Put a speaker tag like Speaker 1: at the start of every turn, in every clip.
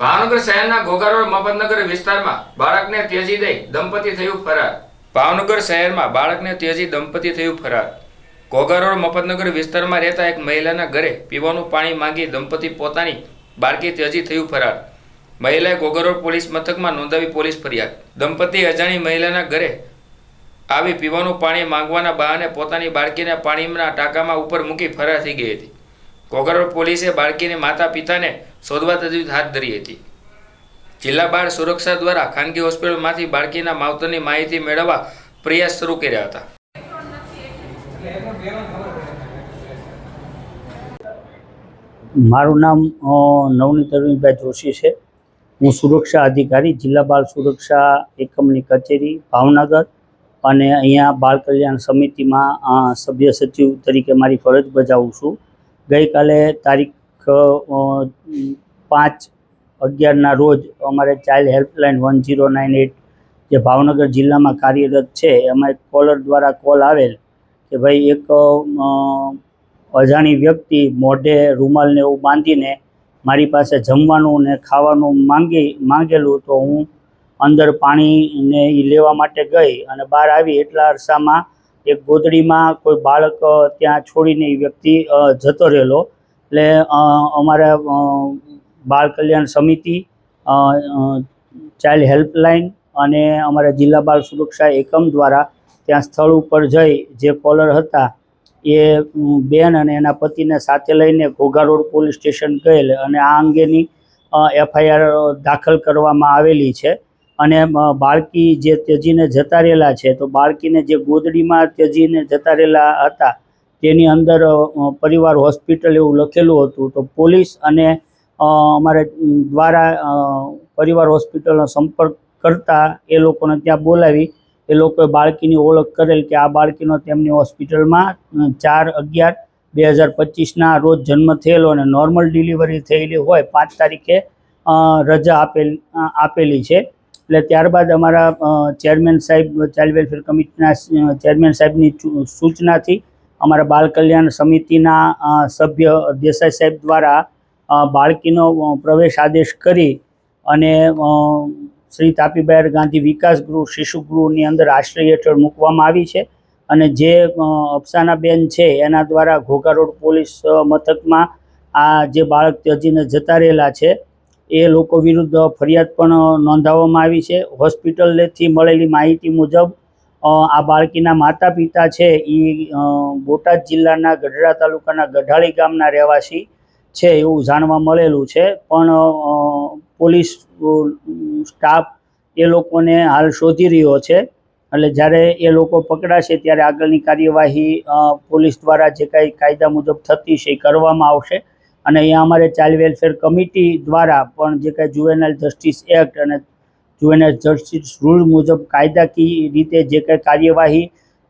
Speaker 1: ભાવનગર શહેરના ઘોઘારોડ મફતનગર વિસ્તારમાં બાળકને ત્યજી દઈ દંપતી થયું ફરાર. ભાવનગર શહેરમાં બાળકને ત્યજી દંપતી થયું ફરાર. ઘોઘારોડ મફતનગર વિસ્તારમાં રહેતા એક મહિલાના ઘરે પીવાનું પાણી માંગી દંપતી પોતાની બાળકી ત્યજી થયું ફરાર. મહિલાએ ઘોઘારોડ પોલીસ મથકમાં નોંધાવી પોલીસ ફરિયાદ. દંપતી અજાણી મહિલાના ઘરે આવી પીવાનું પાણી માંગવાના બહાને પોતાની બાળકીને પાણીના ટાંકામાં ઉપર મૂકી ફરાર થઈ ગઈ હતી. ઘોઘારોડ પોલીસે બાળકીની માતા પિતાને શોધવા તજવીજ હાથ ધરી હતી. જિલ્લા બાળ સુરક્ષા દ્વારા ખાનગી હોસ્પિટલમાંથી બાળકીના માવતરની માહિતી મેળવવા પ્રયાસ શરૂ કર્યા હતા.
Speaker 2: મારું નામ નવનીત અરવિંદભાઈ જોશી છે. હું સુરક્ષા અધિકારી, જિલ્લા બાળ સુરક્ષા એકમની કચેરી, ભાવનગર અને અહીંયા બાળ કલ્યાણ સમિતિમાં સભ્ય સચિવ તરીકે મારી ફરજ બજાવું છું. ગઈકાલે તારીખ પાંચ અગિયારના રોજ અમારે child helpline one zero nine eight જે ભાવનગર જિલ્લામાં કાર્યરત છે, એમાં એક કોલર દ્વારા કોલ આવેલ કે ભાઈ એક અજાણી વ્યક્તિ મોઢે રૂમાલને એવું બાંધીને મારી પાસે જમવાનું ને ખાવાનું માંગી, માંગેલું તો હું અંદર પાણીને એ લેવા માટે ગઈ અને બહાર આવી. એટલા અરસામાં એક ગોદડીમાં કોઈ બાળક ત્યાં છોડીને એ વ્યક્તિ જતો રહેલો. એટલે અમારે બાળ કલ્યાણ સમિતિ ચાઇલ્ડ હેલ્પલાઇન અને અમારા જિલ્લા બાળ સુરક્ષા એકમ દ્વારા ત્યાં સ્થળ ઉપર જઈ જે કોલર હતા એ બેન અને એના પતિને સાથે લઈને ઘોઘા રોડ પોલીસ સ્ટેશન ગયેલ અને આ અંગેની એફઆઈઆર દાખલ કરવામાં આવેલી છે. અને બાળકી જે ત્યજીને જતા રહેલા છે, તો બાળકીને જે ગોદડીમાં ત્યજીને જતા રહેલા હતા, તેની અંદર પરિવાર હોસ્પિટલ એવું લખેલું હતું. તો પોલીસ અને અમારે દ્વારા પરિવાર હોસ્પિટલનો સંપર્ક કરતા એ લોકોને ત્યાં બોલાવી. એ લોકોએ બાળકીની ઓળખ કરેલ કે આ બાળકીનો તેમની હોસ્પિટલમાં ચાર અગિયાર બે હજાર પચીસના રોજ જન્મ થયેલો અને નોર્મલ ડિલિવરી થયેલી હોય પાંચ તારીખે રજા આપેલ આપેલી છે. એટલે ત્યારબાદ અમારા ચેરમેન સાહેબ, ચાઇલ્ડ વેલફેર કમિટીના ચેરમેન સાહેબની સૂચનાથી અમારા બાળ કલ્યાણ સમિતિના સભ્ય દેસાઈ સાહેબ દ્વારા બાળકીનો પ્રવેશ આદેશ કરી અને શ્રી તાપીબાઈ ગાંધી વિકાસ ગૃહ શિશુ ગૃહની અંદર આશ્રય હેઠળ મૂકવામાં આવી છે અને જે અફસાનાબેન છે એના દ્વારા ઘોઘા રોડ પોલીસ મથકમાં આ જે બાળક ત્યજીને જતા રહેલા છે, એ લોકો વિરુદ્ધ ફરિયાદ પણ નોંધાવવામાં આવી છે. હોસ્પિટલથી મળેલી માહિતી મુજબ આ બાળકીના માતા પિતા છે એ બોટાદ જિલ્લાના ગઢડા તાલુકાના ગઢાળી ગામના રહેવાસી છે એવું જાણવા મળેલું છે. પણ પોલીસ સ્ટાફ એ લોકોને હાલ શોધી રહ્યો છે. એટલે જ્યારે એ લોકો પકડાશે ત્યારે આગળની કાર્યવાહી પોલીસ દ્વારા જે કાંઈ કાયદા મુજબ થતી છે એ કરવામાં આવશે. અને અહીંયા અમારે ચાઇલ્ડ વેલફેર કમિટી દ્વારા પણ જે કાંઈ જુવેનાઇલ જસ્ટિસ એક્ટ અને જુવેનાઇલ જસ્ટિસ રૂલ મુજબ કાયદાકીય રીતે જે કાંઈ કાર્યવાહી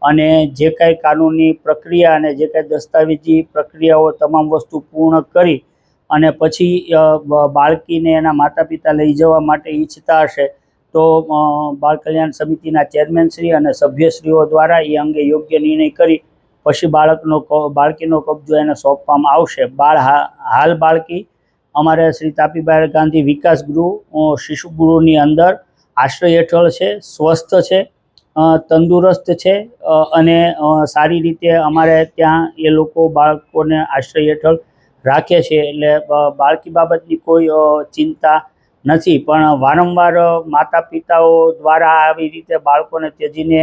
Speaker 2: અને જે કાંઈ કાનૂની પ્રક્રિયા અને જે કાંઈ દસ્તાવેજી પ્રક્રિયાઓ તમામ વસ્તુ પૂર્ણ કરી અને પછી બાળકીને એના માતા પિતા લઈ જવા માટે ઈચ્છતા હશે, તો બાળ કલ્યાણ સમિતિના ચેરમેનશ્રી અને સભ્યશ્રીઓ દ્વારા એ અંગે યોગ્ય નિર્ણય કરી પછી બાળકનો બાળકીનો કબજો એને સોંપવામાં આવશે. બાળ હાલ બાળકી અમારે શ્રી તાપીભાઈ ગાંધી વિકાસ ગૃહ શિશુ ગૃહની અંદર આશ્રય હેઠળ છે, સ્વસ્થ છે તંદુરસ્ત છે અને સારી રીતે અમારે ત્યાં એ લોકો બાળકોને આશ્રય હેઠળ રાખે છે. એટલે બાળકી બાબતની કોઈ ચિંતા નથી. પણ વારંવાર માતા પિતાઓ દ્વારા આવી રીતે બાળકોને ત્યજીને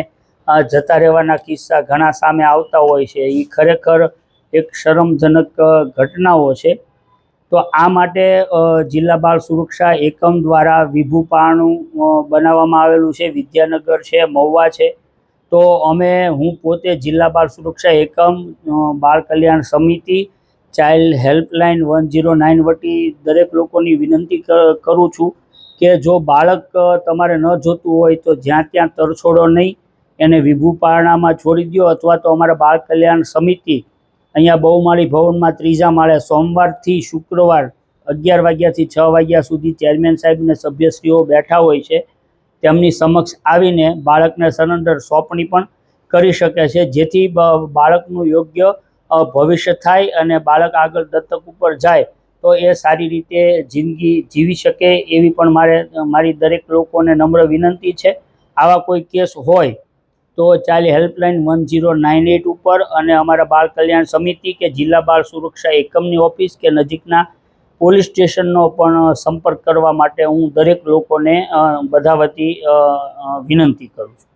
Speaker 2: જતા રહેવાના કિસ્સા ઘણા સામે આવતા હોય છે. એ ખરેખર એક શરમજનક ઘટનાઓ છે. તો આ માટે જિલ્લા બાળ સુરક્ષા એકમ દ્વારા વિભુપાણું બનાવવામાં આવેલું છે, વિદ્યાનગર છે, મહુવા છે. તો અમે, હું પોતે જિલ્લા બાળ સુરક્ષા એકમ બાળ કલ્યાણ સમિતિ, child helpline one zero nine વટી દરેક લોકોની વિનંતી કરું છું કે જો બાળક તમારે ન જોતું હોય તો જ્યાં ત્યાં તરછોડો નહીં, એને વિભુપારણામાં છોડી દો અથવા તો અમારા બાળ કલ્યાણ સમિતિ અહીંયા બહુમાળી ભવનમાં ત્રીજા માળે સોમવારથી શુક્રવાર અગિયાર વાગ્યાથી છ વાગ્યા સુધી ચેરમેન સાહેબને સભ્યશ્રીઓ બેઠા હોય છે. તેમની સમક્ષ આવીને બાળકને સરેન્ડર સોંપણી પણ કરી શકે છે, જેથી બાળકનું યોગ્ય ભવિષ્ય થાય અને બાળક આગળ દત્તક ઉપર જાય, તો એ સારી રીતે જિંદગી જીવી શકે એવી પણ મારે, મારી દરેક લોકોને નમ્ર વિનંતી છે. આવા કોઈ કેસ હોય તો ચાલે helpline one zero nine eight ઉપર અને અમારા બાળ કલ્યાણ સમિતિ કે જિલ્લા બાળ સુરક્ષા એકમની ઓફિસ કે નજીકના પોલીસ સ્ટેશનનો પણ સંપર્ક કરવા માટે હું દરેક લોકોને બધા વતી વિનંતી કરું છું.